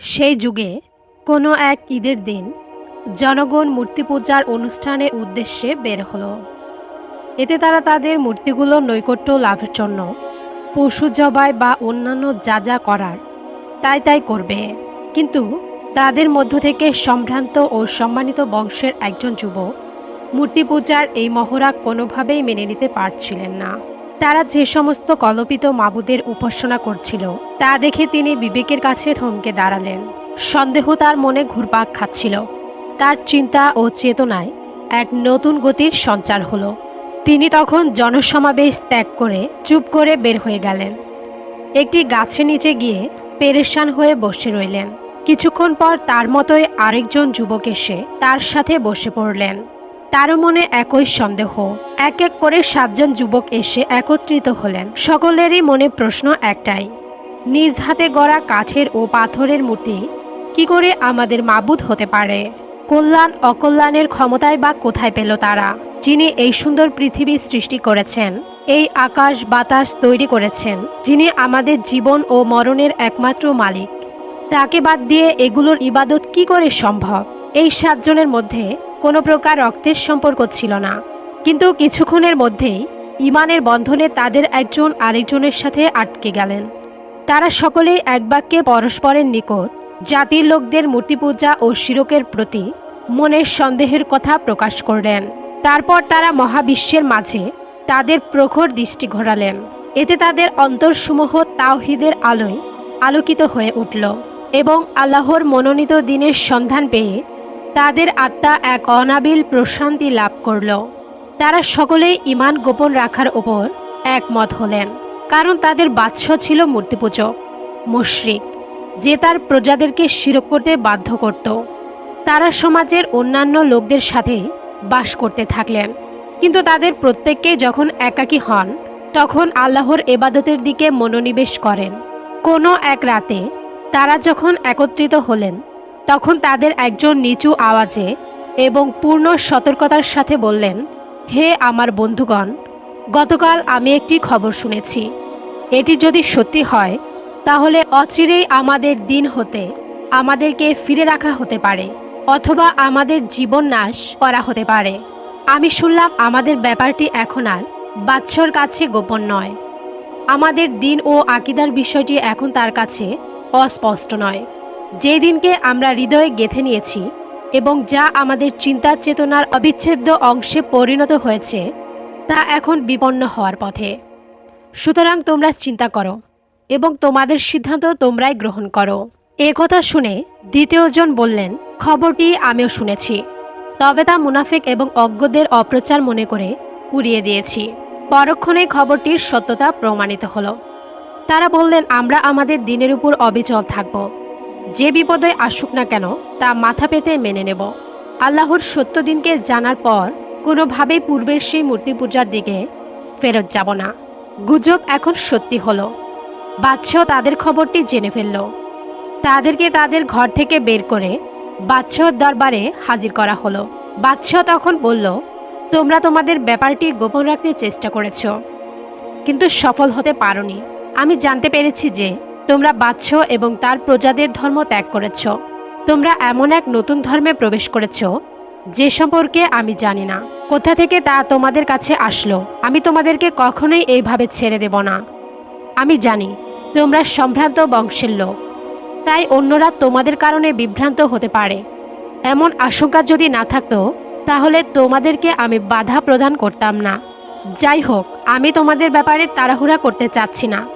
সেই যুগে কোনো এক ঈদের দিন জনগণ মূর্তি পূজার অনুষ্ঠানের উদ্দেশ্যে বের হলো। এতে তারা তাদের মূর্তিগুলোর নৈকট্য লাভের জন্য পশু জবাই বা অন্যান্য যা যা করার তাই তাই করবে। কিন্তু তাদের মধ্য থেকে সম্ভ্রান্ত ও সম্মানিত বংশের একজন যুবক মূর্তি পূজার এই মহড়া কোনোভাবেই মেনে নিতে পারছিলেন না। তারা যে সমস্ত কল্পিত মাবুদের উপাসনা করছিল, তা দেখে তিনি বিবেকের কাছে থমকে দাঁড়ালেন। সন্দেহ তার মনে ঘুরপাক খাচ্ছিল। তার চিন্তা ও চেতনায় এক নতুন গতির সঞ্চার হলো। তিনি তখন জনসমাবেশ ত্যাগ করে চুপ করে বের হয়ে গেলেন। একটি গাছের নিচে গিয়ে পেরেশান হয়ে বসে রইলেন। কিছুক্ষণ পর তার মতোই আরেকজন যুবক এসে তার সাথে বসে পড়লেন। তারও মনে একই সন্দেহ। এক এক করে সাতজন যুবক এসে একত্রিত হলেন। সকলেরই মনে প্রশ্ন একটাই, নিজ হাতে গড়া কাঠের ও পাথরের মূর্তি কি করে আমাদের মাবুদ হতে পারে? কল্যাণ, অকল্যাণের ক্ষমতায় বা কোথায় পেল তারা? যিনি এই সুন্দর পৃথিবী সৃষ্টি করেছেন, এই আকাশ বাতাস তৈরি করেছেন, যিনি আমাদের জীবন ও মরণের একমাত্র মালিক, তাকে বাদ দিয়ে এগুলোর ইবাদত কি করে সম্ভব? এই সাতজনের মধ্যে কোনো প্রকার রক্তের সম্পর্ক ছিল না। কিন্তু কিছুক্ষণের মধ্যেই ইমানের বন্ধনে তাদের একজন আরেকজনের সাথে আটকে গেলেন। তারা সকলেই এক বাক্যে পরস্পরের নিকট জাতির লোকদের মূর্তি পূজা ও শিরকের প্রতি মনের সন্দেহের কথা প্রকাশ করলেন। তারপর তারা মহাবিশ্বের মাঝে তাদের প্রখর দৃষ্টি ঘোরালেন। এতে তাদের অন্তরসমূহ তাওহিদের আলোয় আলোকিত হয়ে উঠল এবং আল্লাহর মনোনীত দিনের সন্ধান পেয়ে তাদের আত্মা এক অনাবিল প্রশান্তি লাভ করল। তারা সকলেই ইমান গোপন রাখার ওপর একমত হলেন, কারণ তাদের বাদশ ছিল মূর্তিপূজক, মুশরিক, যে তার প্রজাদেরকে শিরক করতে বাধ্য করত। তারা সমাজের অন্যান্য লোকদের সাথে বাস করতে থাকলেন, কিন্তু তাদের প্রত্যেককেই যখন একাকী হন, তখন আল্লাহর এবাদতের দিকে মনোনিবেশ করেন। কোনো এক রাতে তারা যখন একত্রিত হলেন তখন তাদের একজন নিচু আওয়াজে এবং পূর্ণ সতর্কতার সাথে বললেন, হে আমার বন্ধুগণ, গতকাল আমি একটি খবর শুনেছি। এটি যদি সত্যি হয়, তাহলে অচিরেই আমাদের দিন হতে, আমাদেরকে ফিরে রাখা হতে পারে, অথবা আমাদের জীবন নাশ করা হতে পারে। আমি শুনলাম আমাদের ব্যাপারটি এখন আর বাদশর কাছে গোপন নয়। আমাদের দিন ও আকিদার বিষয়টি এখন তার কাছে অস্পষ্ট নয়। যে দিনকে আমরা হৃদয়ে গেঁথে নিয়েছি এবং যা আমাদের চিন্তা চেতনার অবিচ্ছেদ্য অংশে পরিণত হয়েছে, তা এখন বিপন্ন হওয়ার পথে। সুতরাং তোমরা চিন্তা করো এবং তোমাদের সিদ্ধান্ত তোমরাই গ্রহণ করো। এ কথা শুনে দ্বিতীয়জন বললেন, খবরটি আমিও শুনেছি। তবে তা মুনাফিক এবং অজ্ঞদের অপ্রচার মনে করে উড়িয়ে দিয়েছি। পরক্ষণে খবরটির সত্যতা প্রমাণিত হলো। তারা বললেন, আমরা আমাদের দিনের উপর অবিচল থাকব। যে বিপদে আসুক না কেন, তা মাথা পেতে মেনে নেব। আল্লাহর সত্য দিনকে জানার পর কোনোভাবেই পূর্বের সেই মূর্তি পূজার দিকে ফেরত যাব না। গুজব এখন সত্যি হলো। বাদশাহ তাদের খবরটি জেনে ফেলল। তাদেরকে তাদের ঘর থেকে বের করে বাদশাহর দরবারে হাজির করা হলো। বাদশাহ তখন বলল, তোমরা তোমাদের ব্যাপারটি গোপন রাখতে চেষ্টা করেছ, কিন্তু সফল হতে পারোনি। আমি জানতে পেরেছি যে তোমরা বাদশাহ এবং তার প্রজাদের ধর্ম ত্যাগ করেছ। তোমরা এমন এক নতুন ধর্মে প্রবেশ করেছ, যে সম্পর্কে আমি জানি না। কোথা থেকে তা তোমাদের কাছে আসলো? আমি তোমাদেরকে কখনোই এইভাবে ছেড়ে দেব না। আমি জানি, তোমরা সম্ভ্রান্ত বংশের লোক। তাই অন্যরা তোমাদের কারণে বিভ্রান্ত হতে পারে। এমন আশঙ্কা যদি না থাকতো, তাহলে তোমাদেরকে আমি বাধা প্রদান করতাম না। যাই হোক, আমি তোমাদের ব্যাপারে তাড়াহুড়া করতে চাচ্ছি না।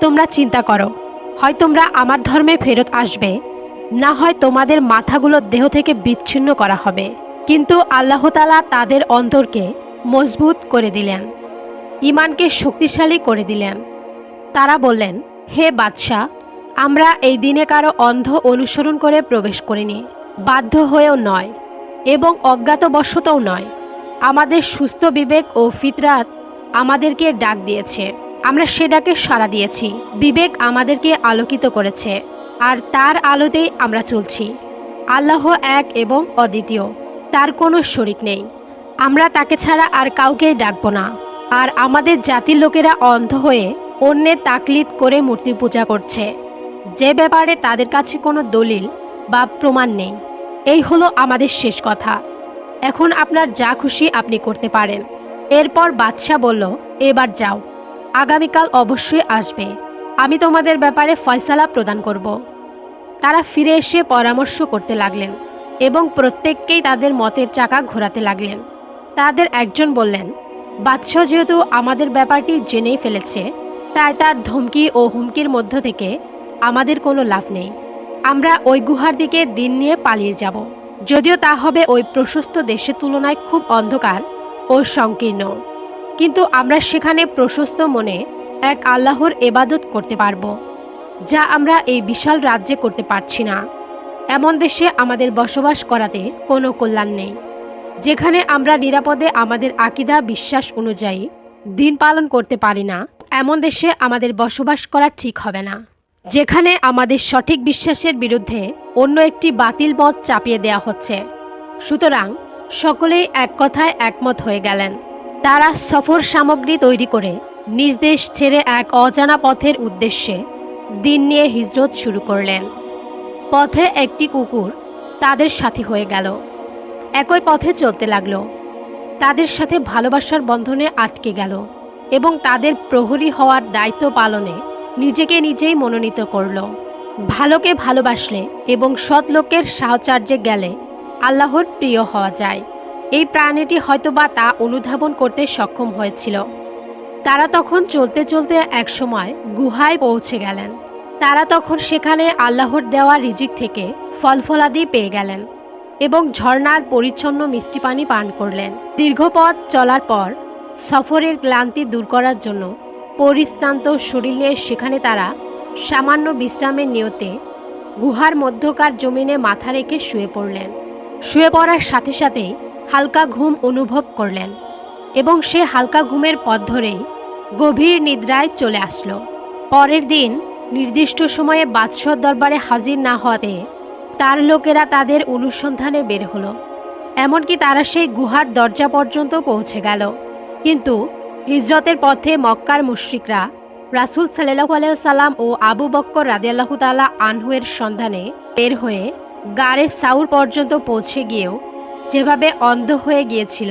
তোমরা চিন্তা করো। হয় তোমরা আমার ধর্মে ফেরত আসবে, না হয় তোমাদের মাথাগুলো দেহ থেকে বিচ্ছিন্ন করা হবে। কিন্তু আল্লাহ তালা তাদের অন্তরকে মজবুত করে দিলেন ইমানকে শক্তিশালী করে দিলেন। তারা বললেন, হে বাদশাহ, আমরা এই দিনে কারও অন্ধ অনুসরণ করে প্রবেশ করিনি, বাধ্য হয়েও নয় এবং অজ্ঞাতবশতও নয়। আমাদের সুস্থ বিবেক ও ফিতরাত আমাদেরকে ডাক দিয়েছে। আমরা সেটাকে সাড়া দিয়েছি। বিবেক আমাদেরকে আলোকিত করেছে, আর তার আলোতেই আমরা চলছি। আল্লাহ এক এবং অদ্বিতীয়, তার কোনো শরিক নেই। আমরা তাকে ছাড়া আর কাউকেই ডাকবো না, আর আমাদের জাতির লোকেরা অন্ধ হয়ে অন্যের তাকলিদ করে মূর্তি পূজা করছে। যে ব্যাপারে তাদের কাছে কোনো দলিল বা প্রমাণ নেই। এই হলো আমাদের শেষ কথা। এখন আপনার যা খুশি আপনি করতে পারেন। এরপর বাদশাহ বলল, এবার যাও। আগামীকাল অবশ্যই আসবে। আমি তোমাদের ব্যাপারে ফয়সালা প্রদান করব। তারা ফিরে এসে পরামর্শ করতে লাগলেন এবং প্রত্যেককেই তাদের মতের চাকা ঘোরাতে লাগলেন। তাদের একজন বললেন, বাদশাহ যেহেতু আমাদের ব্যাপারটি জেনেই ফেলেছে, তাই তার ধমকি ও হুমকির মধ্য থেকে আমাদের কোনো লাভ নেই। আমরা ওই গুহার দিকে দিন নিয়ে পালিয়ে যাব। যদিও তা হবে ওই প্রশস্ত দেশের তুলনায় খুব অন্ধকার ও সংকীর্ণ। কিন্তু আমরা সেখানে প্রশস্ত মনে এক আল্লাহর এবাদত করতে পারব, যা আমরা এই বিশাল রাজ্যে করতে পারছি না। এমন দেশে আমাদের বসবাস করাতে কোনো কল্যাণ নেই, যেখানে আমরা নিরাপদে আমাদের আকিদা, বিশ্বাস অনুযায়ী দিন পালন করতে পারি না। এমন দেশে আমাদের বসবাস করা ঠিক হবে না, যেখানে আমাদের সঠিক বিশ্বাসের বিরুদ্ধে অন্য একটি বাতিল মত চাপিয়ে দেওয়া হচ্ছে। সুতরাং সকলেই এক কথায় একমত হয়ে গেলেন। তারা সফর সামগ্রী তৈরি করে নিজ দেশ ছেড়ে এক অজানা পথের উদ্দেশ্যে দিন নিয়ে হিজরত শুরু করলেন। পথে একটি কুকুর তাদের সাথী হয়ে গেল। একই পথে চলতে লাগল। তাদের সাথে ভালোবাসার বন্ধনে আটকে গেল এবং তাদের প্রহরী হওয়ার দায়িত্ব পালনে নিজেকে নিজেই মনোনীত করল। ভালোকে ভালোবাসলে এবং সৎ লোকের সাহচর্যে গেলে আল্লাহর প্রিয় হওয়া যায়। এই প্রাণীটি হয়তোবা তা অনুধাবন করতে সক্ষম হয়েছিল। তারা তখন চলতে চলতে একসময় গুহায় পৌঁছে গেলেন। তারা তখন সেখানে আল্লাহর দেওয়া রিজিক থেকে ফলফলাদি পেয়ে গেলেন এবং ঝর্ণার পরিচ্ছন্ন মিষ্টি পানি পান করলেন। দীর্ঘ পথ চলার পর সফরের ক্লান্তি দূর করার জন্য পরিস্তান্ত শরীর সেখানে তারা সামান্য বিশ্রামের নিয়তে গুহার মধ্যকার জমিনে মাথা রেখে শুয়ে পড়লেন। শুয়ে পড়ার সাথে সাথেই হালকা ঘুম অনুভব করলেন এবং সে হালকা ঘুমের পথ ধরেই গভীর নিদ্রায় চলে আসলো। পরের দিন নির্দিষ্ট সময়ে বাদশাহ দরবারে হাজির না হওয়াতে তার লোকেরা তাদের অনুসন্ধানে বের হলো। এমনকি তারা সেই গুহার দরজা পর্যন্ত পৌঁছে গেল। কিন্তু হিজরতের পথে মক্কার মুশ্রিকরা রাসুল সাল্লাহু সাল্লাম ও আবু বক্কর রাদিয়াল্লাহ তালা আনহুয়ের সন্ধানে বের হয়ে গাড়ে সাউর পর্যন্ত পৌঁছে গিয়েও যেভাবে অন্ধ হয়ে গিয়েছিল,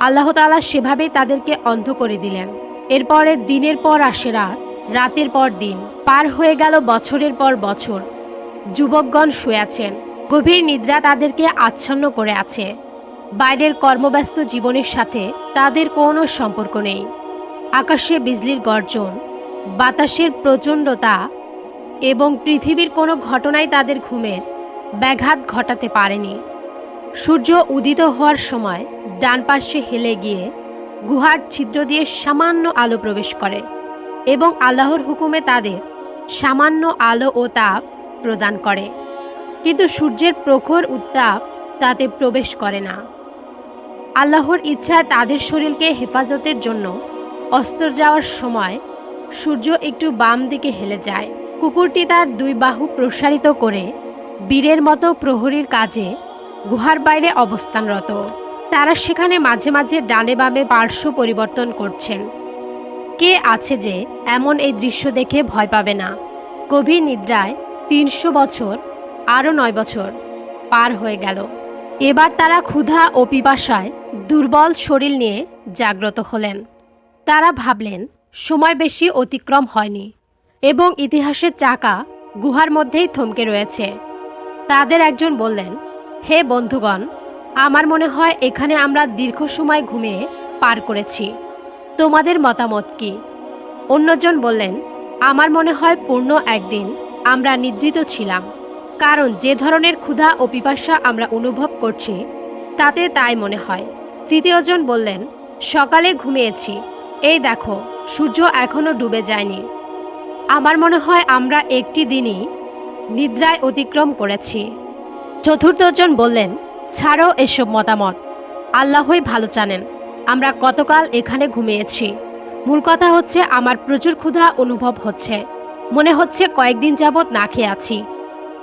আল্লাহ তালা সেভাবেই তাদেরকে অন্ধ করে দিলেন। এরপরে দিনের পর আসে রাত, রাতের পর দিন, পার হয়ে গেল বছরের পর বছর। যুবকগণ শুয়ে আছেন, গভীর নিদ্রা তাদেরকে আচ্ছন্ন করে আছে। বাইরের কর্মব্যস্ত জীবনের সাথে তাদের কোনো সম্পর্ক নেই। আকাশে বিজলির গর্জন, বাতাসের প্রচণ্ডতা এবং পৃথিবীর কোনো ঘটনাই তাদের ঘুমের ব্যাঘাত ঘটাতে পারেনি। সূর্য উদিত হওয়ার সময় ডান পাশে হেলে গিয়ে গুহার ছিদ্র দিয়ে সামান্য আলো প্রবেশ করে এবং আল্লাহর হুকুমে তাদের সামান্য আলো ও তাপ প্রদান করে। কিন্তু সূর্যের প্রখর উত্তাপ তাতে প্রবেশ করে না। আল্লাহর ইচ্ছায় তাদের শরীরকে হেফাজতের জন্য অস্তর যাওয়ার সময় সূর্য একটু বাম দিকে হেলে যায়। কুকুরটি তার দুই বাহু প্রসারিত করে বীরের মতো প্রহরীর কাজে গুহার বাইরে অবস্থানরত। তারা সেখানে মাঝে মাঝে ডানে বামে পার্শ্ব পরিবর্তন করছেন। কে আছে যে এমন এই দৃশ্য দেখে ভয় পাবে না? গভীর নিদ্রায় তিনশো বছর, আরও নয় বছর পার হয়ে গেল। এবার তারা ক্ষুধা ও পিপাসায় দুর্বল শরীর নিয়ে জাগ্রত হলেন। তারা ভাবলেন, সময় বেশি অতিক্রম হয়নি এবং ইতিহাসের চাকা গুহার মধ্যেই থমকে রয়েছে। তাদের একজন বললেন হে বন্ধুগণ, আমার মনে হয় এখানে আমরা দীর্ঘ সময় ঘুমিয়ে পার করেছি। তোমাদের মতামত কি? অন্যজন বললেন, আমার মনে হয় পূর্ণ একদিন আমরা নিদ্রিত ছিলাম, কারণ যে ধরনের ক্ষুধা ও পিপাসা আমরা অনুভব করছি, তাতে তাই মনে হয়। তৃতীয়জন বললেন, সকালে ঘুমিয়েছি, এই দেখো, সূর্য এখনও ডুবে যায়নি। আমার মনে হয় আমরা একটি দিনই নিদ্রায় অতিক্রম করেছি। চতুর্থজন বললেন, ছাড়ো এসব মতামত। আল্লাহই ভালো জানেন, আমরা গতকাল এখানে ঘুমিয়েছি। মূল কথা হচ্ছে আমার প্রচুর ক্ষুধা অনুভব হচ্ছে। মনে হচ্ছে কয়েকদিন যাবৎ না খেয়ে আছি।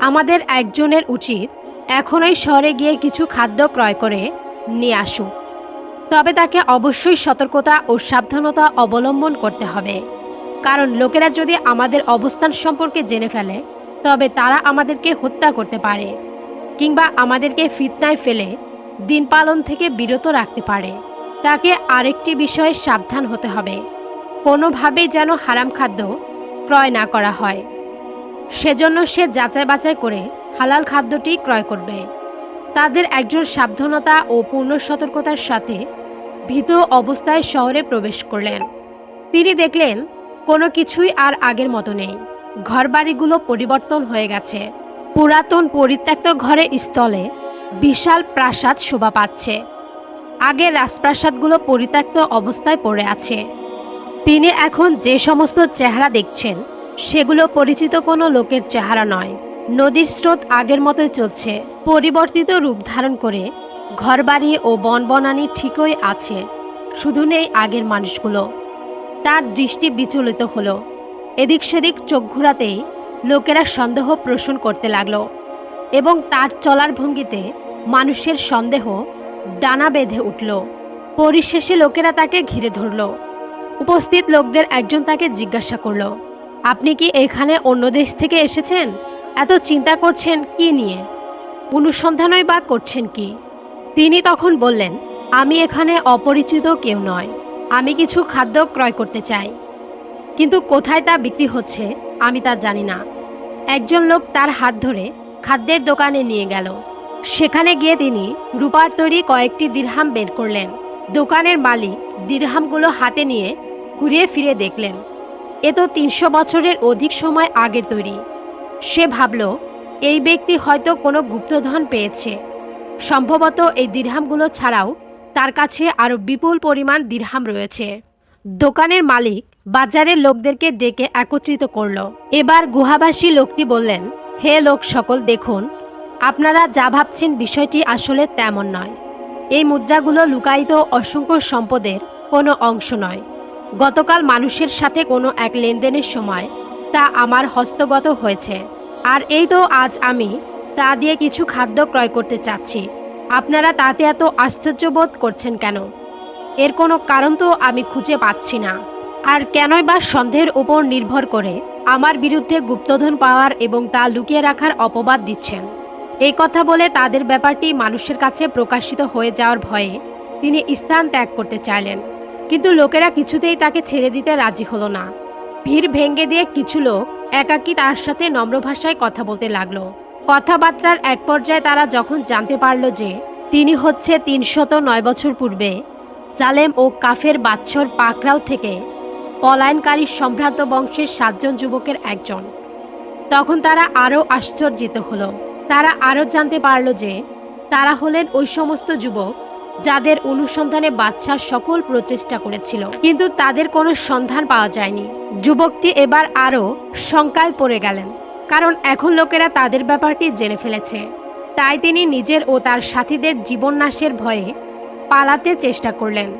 আমাদের একজনের উচিত এখনই শহরে গিয়ে কিছু খাদ্য ক্রয় করে নিয়ে আসুক। তবে তাকে অবশ্যই সতর্কতা ও সাবধানতা অবলম্বন করতে হবে। কারণ লোকেরা যদি আমাদের অবস্থান সম্পর্কে জেনে ফেলে, তবে তারা আমাদেরকে হত্যা করতে পারে। কিংবা আমাদেরকে ফিতনায় ফেলে দিন পালন থেকে বিরত রাখতে পারে। তাকে আরেকটি বিষয়ে সাবধান হতে হবে। কোনোভাবেই যেন হারাম খাদ্য ক্রয় না করা হয়। সেজন্য সে যাচাই বাছাই করে হালাল খাদ্যটি ক্রয় করবে। তাদের একজন সাবধানতা ও পূর্ণ সতর্কতার সাথে ভীত অবস্থায় শহরে প্রবেশ করলেন। তিনি দেখলেন, কোনো কিছুই আর আগের মতো নেই। ঘরবাড়িগুলো পরিবর্তন হয়ে গেছে। পুরাতন পরিত্যক্ত ঘরের স্থলে বিশাল প্রাসাদ শোভা পাচ্ছে। আগের রাজপ্রাসাদগুলো পরিত্যক্ত অবস্থায় পড়ে আছে। তিনি এখন যে সমস্ত চেহারা দেখছেন, সেগুলো পরিচিত কোনো লোকের চেহারা নয়। নদীর স্রোত আগের মতোই চলছে। পরিবর্তিত রূপ ধারণ করে ঘরবাড়ি ও বনবনানি ঠিকই আছে। শুধু নেই আগের মানুষগুলো। তার দৃষ্টি বিচলিত হলো। এদিক সেদিক চোখ ঘুরাতেই লোকেরা সন্দেহ পোষণ করতে লাগল এবং তার চলার ভঙ্গিতে মানুষের সন্দেহ ডানা বেঁধে উঠল। পরিশেষে লোকেরা তাকে ঘিরে ধরল। উপস্থিত লোকদের একজন তাকে জিজ্ঞাসা করল, আপনি কি এখানে অন্য দেশ থেকে এসেছেন? এত চিন্তা করছেন কি নিয়ে? অনুসন্ধানই বা করছেন কি? তিনি তখন বললেন, আমি এখানে অপরিচিত কেউ নয়। আমি কিছু খাদ্য ক্রয় করতে চাই। কিন্তু কোথায় তা বিক্রি হচ্ছে আমি তা জানি না। একজন লোক তার হাত ধরে খাদ্যের দোকানে নিয়ে গেল। সেখানে গিয়ে তিনি রূপার তৈরি কয়েকটি দিরহাম বের করলেন। দোকানের মালিক দিরহামগুলো হাতে নিয়ে ঘুরিয়ে ফিরে দেখলেন। এ তো তিনশো বছরের অধিক সময় আগের তৈরি। সে ভাবল, এই ব্যক্তি হয়তো কোনো গুপ্তধন পেয়েছে। সম্ভবত এই দিরহামগুলো ছাড়াও তার কাছে আরও বিপুল পরিমাণ দিরহাম রয়েছে। দোকানের মালিক বাজারের লোকদেরকে ডেকে একত্রিত করল। এবার গুহাবাসী লোকটি বললেন, হে লোক সকল, দেখুন, আপনারা যা ভাবছেন বিষয়টি আসলে তেমন নয়। এই মুদ্রাগুলো লুকায়িত অসংখ্য সম্পদের কোনো অংশ নয়। গতকাল মানুষের সাথে কোনো এক লেনদেনের সময় তা আমার হস্তগত হয়েছে। আর এই তো আজ আমি তা দিয়ে কিছু খাদ্য ক্রয় করতে চাচ্ছি। আপনারা তাতে এত আশ্চর্যবোধ করছেন কেন? এর কোনো কারণ তো আমি খুঁজে পাচ্ছি না। আর কেনই বা সন্দেহের উপর নির্ভর করে আমার বিরুদ্ধে গুপ্তধন পাওয়ার এবং তা লুকিয়ে রাখার অপবাদ দিচ্ছেন। এই কথা বলে তাদের ব্যাপারটি মানুষের কাছে প্রকাশিত হয়ে যাওয়ার ভয়ে তিনি স্থান ত্যাগ করতে চাইলেন। কিন্তু লোকেরা কিছুতেই তাকে ছেড়ে দিতে রাজি হলো না। ভিড় ভেঙ্গে দিয়ে কিছু লোক একাকী তার সাথে নম্র ভাষায় কথা বলতে লাগল। কথাবার্তার এক পর্যায়ে তারা যখন জানতে পারল যে তিনি হচ্ছে তিনশত নয় বছর পূর্বে সালেম ও কাফের বাচ্চর পাকরাও থেকে পলায়নকারী সম্ভ্রান্ত বংশের সাতজন যুবকের একজন। তখন তারা আরও আশ্চর্যিত হলো। তারা আরও জানতে পারল যে তারা হলেন ওই সমস্ত যুবক যাদের অনুসন্ধানে বাচ্চা সকল প্রচেষ্টা করেছিল। কিন্তু তাদের কোনো সন্ধান পাওয়া যায়নি। যুবকটি এবার আরও শঙ্কায় পড়ে গেলেন। কারণ এখন লোকেরা তাদের ব্যাপারটি জেনে ফেলেছে। তাই তিনি নিজের ও তার সাথীদের জীবননাশের ভয়ে পালাতে চেষ্টা করলেন।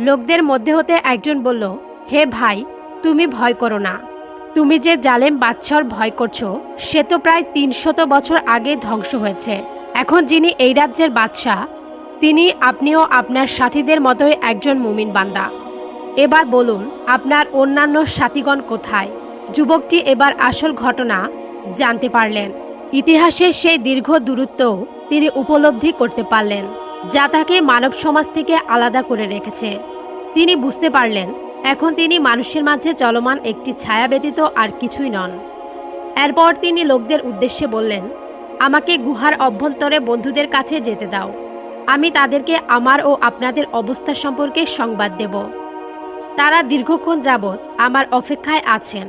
লোকদের মধ্যে হতে একজন বলল হে ভাই, তুমি ভয় করো না। তুমি যে জালেম বাচ্চার ভয় করছ, সে তো প্রায় তিনশত বছর আগে ধ্বংস হয়েছে। এখন যিনি এই রাজ্যের বাদশাহ, তিনি আপনিও আপনার সাথীদের মতোই একজন মুমিন বান্দা। এবার বলুন, আপনার অন্যান্য সাথীগণ কোথায়? যুবকটি এবার আসল ঘটনা জানতে পারলেন। ইতিহাসের সেই দীর্ঘ দূরত্বও তিনি উপলব্ধি করতে পারলেন, যা তাকে মানব সমাজ থেকে আলাদা করে রেখেছে। তিনি বুঝতে পারলেন এখন তিনি মানুষের মাঝে চলমান একটি ছায়া ব্যতীত আর কিছুই নন। এরপর তিনি লোকদের উদ্দেশ্যে বললেন, আমাকে গুহার অভ্যন্তরে বন্ধুদের কাছে যেতে দাও। আমি তাদেরকে আমার ও আপনাদের অবস্থা সম্পর্কে সংবাদ দেব। তারা দীর্ঘক্ষণ যাবৎ আমার অপেক্ষায় আছেন।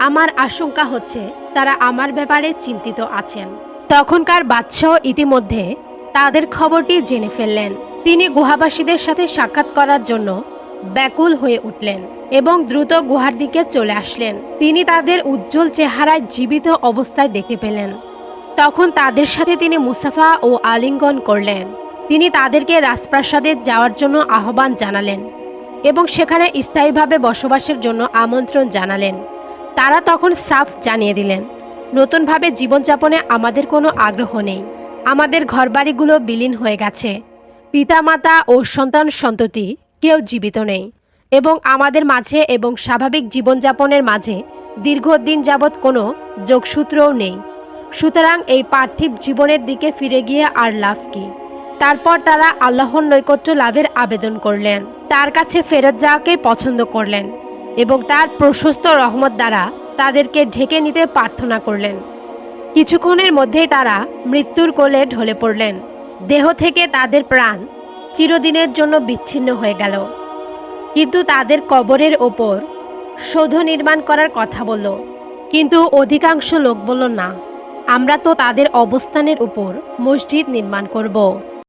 আমার আশঙ্কা হচ্ছে তারা আমার ব্যাপারে চিন্তিত আছেন। তখনকার বাদশাহ ইতিমধ্যে তাদের খবরটি জেনে ফেললেন। তিনি গুহাবাসীদের সাথে সাক্ষাৎ করার জন্য ব্যাকুল হয়ে উঠলেন এবং দ্রুত গুহার দিকে চলে আসলেন। তিনি তাদের উজ্জ্বল চেহারায় জীবিত অবস্থায় দেখতে পেলেন। তখন তাদের সাথে তিনি মুসাফা ও আলিঙ্গন করলেন। তিনি তাদেরকে রাজপ্রাসাদে যাওয়ার জন্য আহ্বান জানালেন এবং সেখানে স্থায়ীভাবে বসবাসের জন্য আমন্ত্রণ জানালেন। তারা তখন সাফ জানিয়ে দিলেন, নতুনভাবে জীবনযাপনে আমাদের কোনো আগ্রহ নেই। আমাদের ঘরবাড়িগুলো বিলীন হয়ে গেছে। পিতামাতা ও সন্তান সন্ততি কেউ জীবিত নেই। এবং আমাদের মাঝে এবং স্বাভাবিক জীবনযাপনের মাঝে দীর্ঘদিন যাবৎ কোনো যোগসূত্রও নেই। সুতরাং এই পার্থিব জীবনের দিকে ফিরে গিয়ে আর লাভ কি? তারপর তারা আল্লাহর নৈকট্য লাভের আবেদন করলেন। তার কাছে ফেরত যাওয়াকে পছন্দ করলেন এবং তার প্রশস্ত রহমত দ্বারা তাদেরকে ঢেকে নিতে প্রার্থনা করলেন। কিছুক্ষণের মধ্যেই তারা মৃত্যুর কোলে ঢলে পড়লেন। দেহ থেকে তাদের প্রাণ চিরদিনের জন্য বিচ্ছিন্ন হয়ে গেল। কিন্তু তাদের কবরের ওপর সৌধ নির্মাণ করার কথা বলল। কিন্তু অধিকাংশ লোক বলল, না, আমরা তো তাদের অবস্থানের উপর মসজিদ নির্মাণ করব।